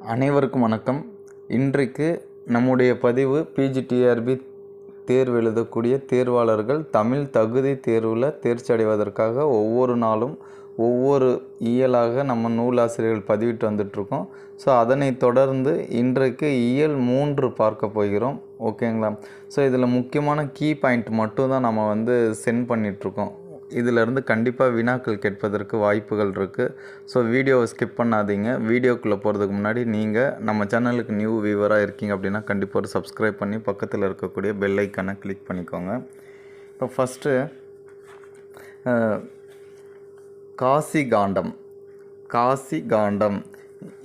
அனைவருக்கும் வணக்கம். இன்றைக்கு நம்முடைய பதிவு பிஜிடிஆர்பி தேர்வு எழுதக்கூடிய தேர்வாளர்கள் தமிழ் தகுதி தேர்வில் தேர்ச்சி அடைவதற்காக ஒவ்வொரு நாளும் ஒவ்வொரு இயலாக நம்ம நூலாசிரியர்கள் பதிவிட்டு வந்துட்ருக்கோம் ஸோ அதனை தொடர்ந்து இன்றைக்கு இயல் மூன்று பார்க்க போகிறோம். ஓகேங்களா ஸோ இதில் முக்கியமான கீ பாயிண்ட் மட்டும் தான் நம்ம வந்து சென்ட் பண்ணிகிட்ருக்கோம் இதிலிருந்து கண்டிப்பாக வினாக்கள் கேட்பதற்கு வாய்ப்புகள் இருக்குது ஸோ வீடியோவை ஸ்கிப் பண்ணாதீங்க. வீடியோக்குள்ளே போகிறதுக்கு முன்னாடி நீங்கள் நம்ம சேனலுக்கு நியூ வியூவராக இருக்கீங்க அப்படின்னா கண்டிப்பாக ஒரு சப்ஸ்கிரைப் பண்ணி பக்கத்தில் இருக்கக்கூடிய பெல் ஐக்கானை கிளிக் பண்ணிக்கோங்க. இப்போ ஃபஸ்ட்டு காசி காண்டம் காசி காண்டம்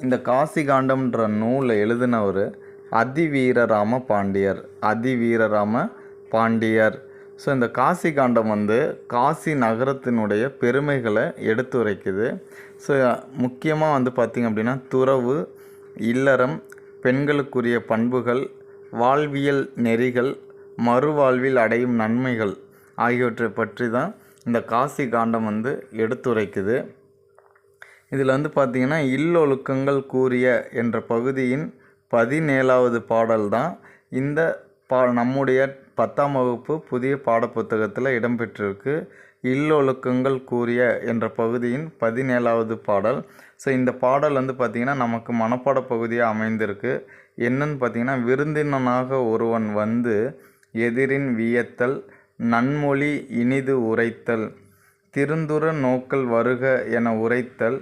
இந்த காசி காண்டம்ன்ற நூலை எழுதினவர் அதிவீரராம பாண்டியர். அதிவீரராம பாண்டியர். ஸோ இந்த காசி காண்டம் வந்து காசி நகரத்தினுடைய பெருமைகளை எடுத்துரைக்குது. ஸோ முக்கியமாக வந்து பார்த்திங்க அப்படின்னா துறவு இல்லறம் பெண்களுக்குரிய பண்புகள் வாழ்வியல் நெறிகள் மறுவாழ்வில் அடையும் நன்மைகள் ஆகியவற்றை பற்றி தான் இந்த காசி காண்டம் வந்து எடுத்துரைக்குது. இதில் வந்து பார்த்திங்கன்னா இல்லொழுக்கங்கள் கூறிய என்ற பகுதியின் பதினேழாவது பாடல் தான் இந்த பா நம்முடைய பத்தாம் வகுப்பு புதிய பாடப்புத்தகத்தில் இடம்பெற்றிருக்கு. இல்லொழுக்கங்கள் கூறிய என்ற பகுதியின் பதினேழாவது பாடல். ஸோ இந்த பாடல் வந்து பார்த்திங்கன்னா நமக்கு மனப்பாட பகுதியாக அமைந்திருக்கு. என்னன்னு பார்த்திங்கன்னா விருந்தினனாக ஒருவன் வந்து எதிரின் வியத்தல் நன்மொழி இனிது உரைத்தல் திருந்துர நோக்கல் வருக என உரைத்தல்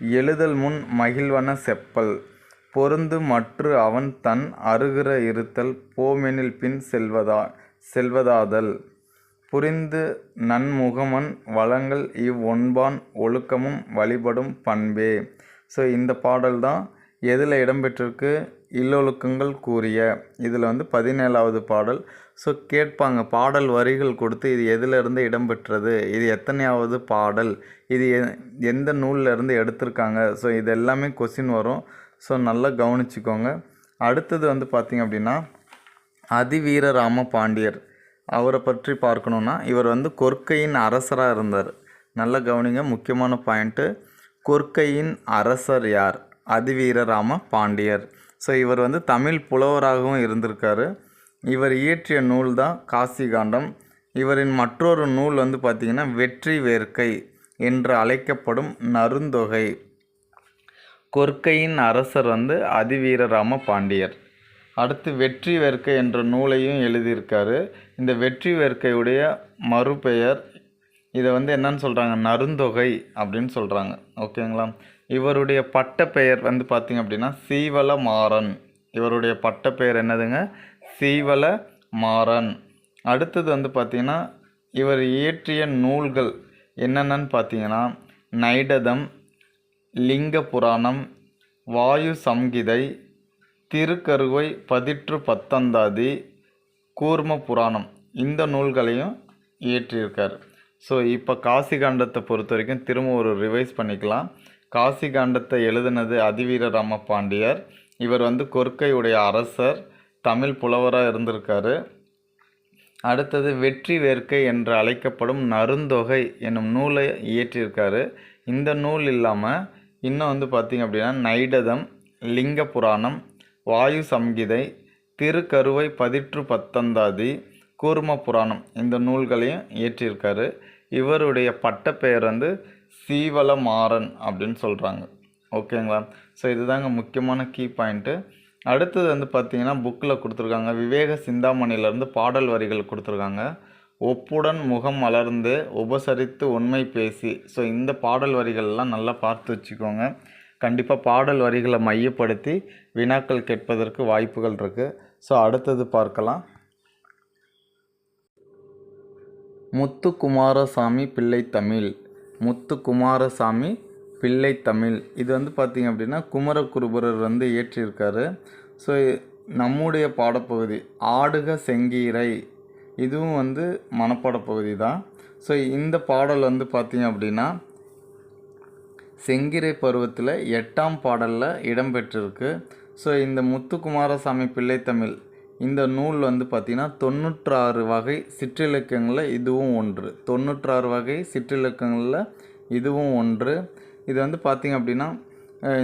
எழுதல் முன் மகிழ்வன செப்பல். பொருந்து மற்று அவன் தன் அருகிற இருத்தல் போமெனில் பின் செல்வதா செல்வதாதல். புரிந்து நன்முகமன் வளங்கள் இவ் ஒன்பான் ஒழுக்கமும் வழிபடும் பண்பே. ஸோ இந்த பாடல் தான் எதில் இடம்பெற்றிருக்கு? இல்லொழுக்கங்கள் கூறிய. இதில் வந்து பதினேழாவது பாடல். ஸோ கேட்பாங்க பாடல் வரிகள் கொடுத்து இது எதிலிருந்து இடம்பெற்றது? இது எத்தனையாவது பாடல்? இது எந்த நூலில் இருந்து எடுத்திருக்காங்க? ஸோ இது எல்லாமே கொஸ்டின் வரும். ஸோ நல்லா கவனிச்சுக்கோங்க. அடுத்தது வந்து பார்த்திங்க அப்படின்னா அதிவீரராம பாண்டியர். அவரை பற்றி பார்க்கணுன்னா இவர் வந்து கொற்கையின் அரசராக இருந்தார். நல்லா கவனிங்க முக்கியமான பாயிண்ட்டு கொற்கையின் அரசர் யார்? அதிவீரராம பாண்டியர். ஸோ இவர் வந்து தமிழ் புலவராகவும் இருந்திருக்காரு. இவர் இயற்றிய நூல் தான் காசி காண்டம். இவரின் மற்றொரு நூல் வந்து பார்த்திங்கன்னா வெற்றி வேர்க்கை என்று அழைக்கப்படும் நருந்தொகை கொற்கையின் அரசர் வந்து அதிவீரராம பாண்டியர். அடுத்து வெற்றி வேர்க்கை என்ற நூலையும் எழுதியிருக்காரு. இந்த வெற்றி வேர்க்கையுடைய மறுபெயர் இதை வந்து என்னன்னு சொல்கிறாங்க நருந்தொகை அப்படின்னு சொல்கிறாங்க ஓகேங்களா? இவருடைய பட்டப்பெயர் வந்து பார்த்திங்க அப்படின்னா சீவல மாறன் இவருடைய பட்டப்பெயர் என்னதுங்க? சீவல மாறன் அடுத்தது வந்து பார்த்திங்கன்னா இவர் இயற்றிய நூல்கள் என்னென்னன்னு பார்த்தீங்கன்னா நைடதம் லிங்க புராணம் வாயு சம்கிதை திருக்கருவை பதிற்று பத்தந்தாதி கூர்ம புராணம் இந்த நூல்களையும் இயற்றியிருக்கார். ஸோ இப்போ காசி காண்டத்தை பொறுத்த வரைக்கும் திரும்ப ஒரு ரிவைஸ் பண்ணிக்கலாம். காசி காண்டத்தை எழுதினது அதிவீரராம பாண்டியர் இவர் வந்து கொற்கையுடைய அரசர் தமிழ் புலவராக இருந்திருக்காரு. அடுத்தது வெற்றி வேர்க்கை என்று அழைக்கப்படும் நருந்தொகை என்னும் நூலை இயற்றியிருக்காரு. இந்த நூல் இல்லாமல் இன்னும் வந்து பார்த்திங்க அப்படின்னா நைடதம் லிங்க புராணம் வாயு சம்கிதை திருக்கருவை பதிற்று பத்தந்தாதி கூர்ம புராணம் இந்த நூல்களையும் இயற்றியிருக்காரு. இவருடைய பட்டப்பெயர் வந்து சீவலமாறன் அப்படின்னு சொல்கிறாங்க ஓகேங்களா? ஸோ இதுதாங்க முக்கியமான கீ பாயிண்ட்டு அடுத்தது வந்து பார்த்திங்கன்னா புக்கில் கொடுத்துருக்காங்க. விவேக சிந்தாமணியிலேருந்து பாடல் வரிகள் கொடுத்துருக்காங்க. ஒப்புடன் முகம் மலர்ந்து உபசரித்து உண்மை பேசி. ஸோ இந்த பாடல் வரிகள்லாம் நல்லா பார்த்து வச்சுக்கோங்க. கண்டிப்பாக பாடல் வரிகளை மையப்படுத்தி வினாக்கள் கேட்பதற்கு வாய்ப்புகள் இருக்குது ஸோ அடுத்தது பார்க்கலாம். முத்துக்குமாரசாமி பிள்ளை தமிழ். முத்துக்குமாரசாமி பிள்ளை தமிழ். இது வந்து பார்த்திங்க அப்படின்னா குமரகுருபரர் வந்து இயற்றியிருக்காரு. ஸோ நம்முடைய பாடப்பகுதி ஆடுக செங்கீரை. இதுவும் வந்து மனப்பாட பகுதி தான். ஸோ இந்த பாடல் வந்து பார்த்திங்க அப்படின்னா செங்கிரை பருவத்தில் எட்டாம் பாடலில் இடம்பெற்றிருக்கு. ஸோ இந்த முத்துக்குமாரசாமி பிள்ளைத்தமிழ் இந்த நூல் வந்து பார்த்திங்கன்னா தொண்ணூற்றாறு வகை சிற்றிலக்கியங்களில் இதுவும் ஒன்று. தொண்ணூற்றாறு வகை சிற்றிலக்கியங்களில் இதுவும் ஒன்று. இது வந்து பார்த்திங்க அப்படின்னா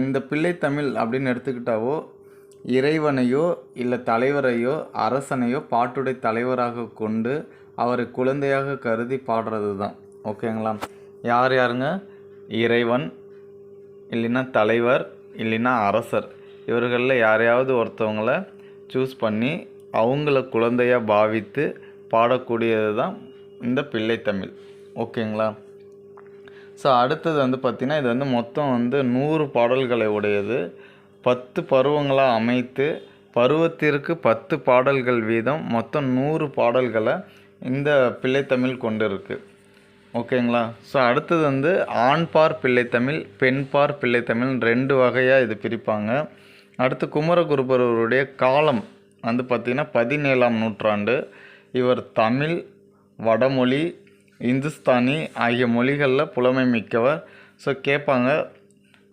இந்த பிள்ளைத்தமிழ் அப்படின்னு எடுத்துக்கிட்டாவோ இறைவனையோ இல்லை தலைவரையோ அரசனையோ பாட்டுடை தலைவராக கொண்டு அவரை குழந்தையாக கருதி பாடுறது தான் ஓகேங்களா? யார் யாருங்க? இறைவன் இல்லைன்னா தலைவர் இல்லைன்னா அரசர். இவர்களில் யாரையாவது ஒருத்தவங்கள சூஸ் பண்ணி அவங்கள குழந்தையாக பாவித்து பாடக்கூடியது தான் இந்த பிள்ளைத்தமிழ் ஓகேங்களா? ஸோ அடுத்தது வந்து பார்த்திங்கன்னா இது வந்து மொத்தம் வந்து நூறு பாடல்களை உடையது. பத்து பருவங்களாக அமைத்து பருவத்திற்கு பத்து பாடல்கள் வீதம் மொத்தம் நூறு பாடல்களை இந்த பிள்ளைத்தமிழ் கொண்டு இருக்குது ஓகேங்களா? ஸோ அடுத்தது வந்து ஆண்பார் பிள்ளைத்தமிழ் பெண்பார் பிள்ளைத்தமிழ் ரெண்டு வகையாக இது பிரிப்பாங்க. அடுத்து குமரகுருபரவருடைய காலம் வந்து பார்த்திங்கன்னா பதினேழாம் நூற்றாண்டு. இவர் தமிழ் வடமொழி இந்துஸ்தானி ஆகிய மொழிகளில் புலமை மிக்கவர். ஸோ கேட்பாங்க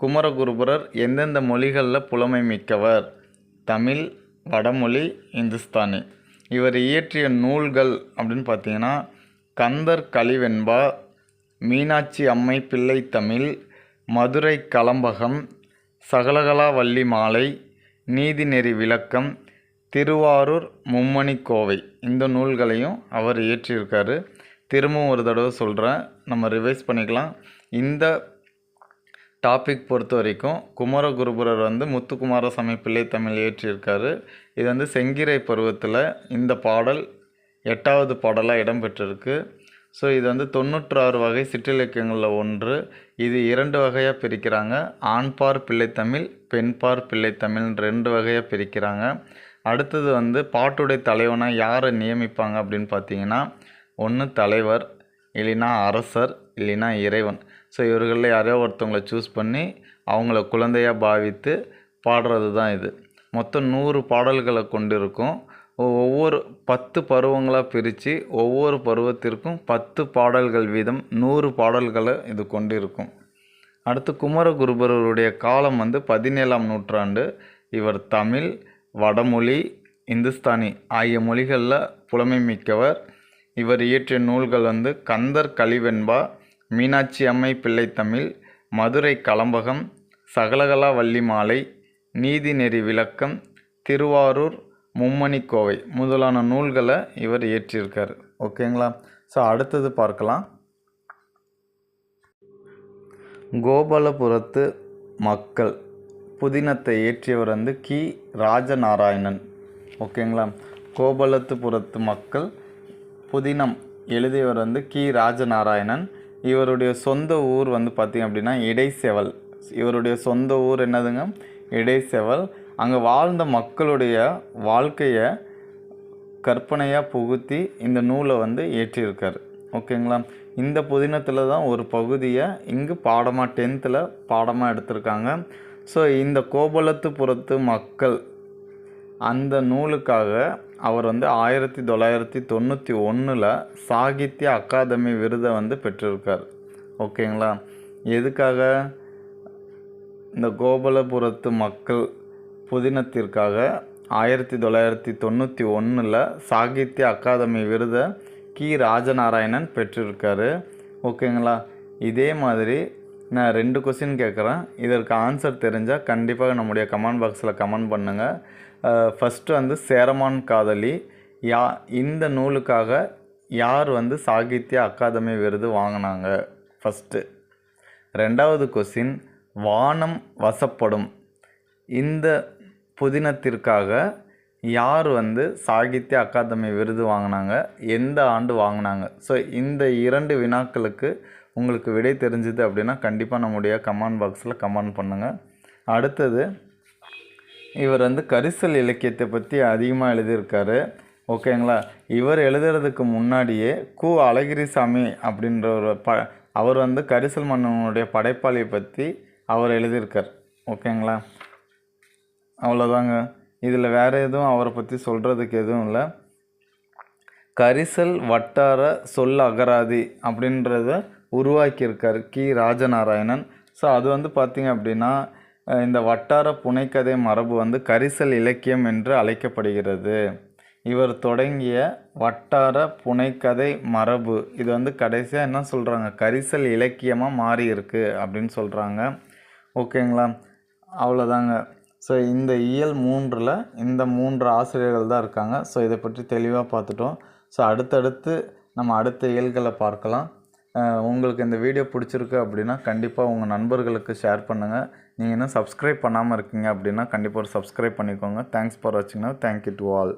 குமரகுருபரர் எந்தெந்த மொழிகளில் புலமை மிக்கவர்? தமிழ் வடமொழி இந்துஸ்தானி. இவர் இயற்றிய நூல்கள் அப்படின்னு பார்த்தீங்கன்னா கந்தர் கலிவெண்பா மீனாட்சி அம்மை பிள்ளை தமிழ் மதுரை கலம்பகம் சகலகலா வள்ளி மாலை நீதிநெறி விளக்கம் திருவாரூர் மும்மணி கோவை. இந்த நூல்களையும் அவர் இயற்றியிருக்காரு. திரும்பவும் ஒரு தடவை சொல்கிறேன் நம்ம ரிவைஸ் பண்ணிக்கலாம். இந்த டாபிக் பொறுத்த வரைக்கும் குமரகுருபுரர் வந்து முத்துக்குமாரசாமி பிள்ளை தமிழ் இயற்றியிருக்காரு இது வந்து செங்கிரை பருவத்தில் இந்த பாடல் எட்டாவது பாடலாக இடம்பெற்றிருக்கு. ஸோ இது வந்து தொண்ணூற்றாறு வகை சிற்றிலக்கியங்களில் ஒன்று. இது இரண்டு வகையாக பிரிக்கிறாங்க. ஆண்பார் பிள்ளைத்தமிழ் பெண்பார் பிள்ளைத்தமிழ் ரெண்டு வகையாக பிரிக்கிறாங்க. அடுத்தது வந்து பாட்டுடை தலைவனாக யாரை நியமிப்பாங்க அப்படின்னு பார்த்தீங்கன்னா ஒன்று தலைவர் இல்லைன்னா அரசர் இல்லைன்னா இறைவன். ஸோ இவர்களில் யாரையோ ஒருத்தவங்களை சூஸ் பண்ணி அவங்கள குழந்தையாக பாவித்து பாடுறது தான் இது. மொத்தம் நூறு பாடல்களை கொண்டிருக்கும். ஒவ்வொரு பத்து பருவங்களாக பிரித்து ஒவ்வொரு பருவத்திற்கும் பத்து பாடல்கள் வீதம் நூறு பாடல்களை இது கொண்டிருக்கும். அடுத்து குமரகுருபரருடைய காலம் வந்து பதினேழாம் நூற்றாண்டு. இவர் தமிழ் வடமொழி இந்துஸ்தானி ஆகிய மொழிகளில் புலமை மிக்கவர். இவர் இயற்றிய நூல்கள் வந்து கந்தர் கலிவெண்பா மீனாட்சி அம்மை பிள்ளைத்தமிழ் மதுரை கலம்பகம் சகலகலா வள்ளி மாலை நீதிநெறி விளக்கம் திருவாரூர் மும்மணி கோவை முதலான நூல்களை இவர் இயற்றியிருக்கார். ஓகேங்களா? ஸோ அடுத்தது பார்க்கலாம். கோபாலபுரத்து மக்கள் புதினத்தை இயற்றியவர் வந்து கி. ராஜநாராயணன். ஓகேங்களா? கோபாலத்துபுரத்து மக்கள் புதினம் எழுதியவர் வந்து கி. ராஜநாராயணன். இவருடைய சொந்த ஊர் வந்து பார்த்திங்க அப்படின்னா இடைசெவல். இவருடைய சொந்த ஊர் என்னதுங்க? இடைசெவல். அங்கே வாழ்ந்த மக்களுடைய வாழ்க்கையை கற்பனையாக புகுத்தி இந்த நூலை வந்து ஏற்றியிருக்கார் ஓகேங்களா? இந்த புதினத்தில் தான் ஒரு பகுதியை இங்கு பாடமாக டென்த்தில் பாடமாக எடுத்திருக்காங்க. ஸோ இந்த கோபலத்துப்புறத்து மக்கள் அந்த நூலுக்காக அவர் வந்து ஆயிரத்தி தொள்ளாயிரத்தி தொண்ணூற்றி ஒன்றில் சாகித்ய அகாதமி விருதை வந்து பெற்றிருக்கார். ஓகேங்களா? எதுக்காக? இந்த கோபலபுரத்து மக்கள் புதினத்திற்காக ஆயிரத்தி தொள்ளாயிரத்தி தொண்ணூற்றி ஒன்றில் சாகித்ய அகாதமி விருதை கி. ராஜநாராயணன் பெற்றிருக்காரு. ஓகேங்களா? இதே மாதிரி நான் ரெண்டு கொஸ்டின் கேட்குறேன். இதற்கு ஆன்சர் தெரிஞ்சால் கண்டிப்பாக நம்முடைய கமெண்ட் பாக்ஸில் கமெண்ட் பண்ணுங்கள் ஃபஸ்ட்டு வந்து சேரமான் காதலி யா இந்த நூலுக்காக யார் வந்து சாகித்ய அகாதமி விருது வாங்கினாங்க? ஃபஸ்ட்டு ரெண்டாவது கொஸ்டின் வானம் வசப்படும். இந்த புதினத்திற்காக யார் வந்து சாகித்ய அகாதமி விருது வாங்கினாங்க? எந்த ஆண்டு வாங்கினாங்க? ஸோ இந்த இரண்டு வினாக்களுக்கு உங்களுக்கு விடை தெரிஞ்சுது அப்படின்னா கண்டிப்பாக நம்முடைய கமெண்ட் பாக்ஸில் கமெண்ட் பண்ணுங்கள் அடுத்தது இவர் வந்து கரிசல் இலக்கியத்தை பற்றி அதிகமாக எழுதியிருக்காரு. ஓகேங்களா இவர் எழுதுறதுக்கு முன்னாடியே கு அழகிரிசாமி அப்படின்ற ஒரு ப அவர் வந்து கரிசல் மன்னனுடைய படைப்பாளியை பற்றி அவர் எழுதியிருக்கார். ஓகேங்களா அவ்வளோதாங்க இதில் வேறு எதுவும் அவரை பற்றி சொல்கிறதுக்கு எதுவும் இல்லை. கரிசல் வட்டார சொல் அகராதி அப்படின்றத உருவாக்கியிருக்கார் கி. ராஜநாராயணன். ஸோ அது வந்து பார்த்திங்க அப்படின்னா இந்த வட்டார புனைக்கதை மரபு வந்து கரிசல் இலக்கியம் என்று அழைக்கப்படுகிறது. இவர் தொடங்கிய வட்டார புனைக்கதை மரபு. இது வந்து கடைசியாக என்ன சொல்கிறாங்க கரிசல் இலக்கியமாக மாறி இருக்கு அப்படின்னு சொல்கிறாங்க ஓகேங்களா? அவ்வளோதாங்க ஸோ இந்த இயல் மூன்றில் இந்த மூன்று ஆசிரியர்கள் தான் இருக்காங்க. ஸோ இதை பற்றி தெளிவாக பார்த்துட்டோம். ஸோ அடுத்தடுத்து நம்ம அடுத்த இயல்களை பார்க்கலாம். உங்களுக்கு இந்த வீடியோ பிடிச்சிருக்கு அப்படின்னா கண்டிப்பாக உங்கள் நண்பர்களுக்கு ஷேர் பண்ணுங்கள் நீங்கள் இன்னும் சப்ஸ்கிரைப் பண்ணாமல் இருக்கீங்க அப்படின்னா கண்டிப்பாக ஒரு சப்ஸ்கிரைப் பண்ணிக்கோங்க. தேங்க்ஸ் ஃபார் வாட்சிங்னா தேங்க்யூ டு ஆல்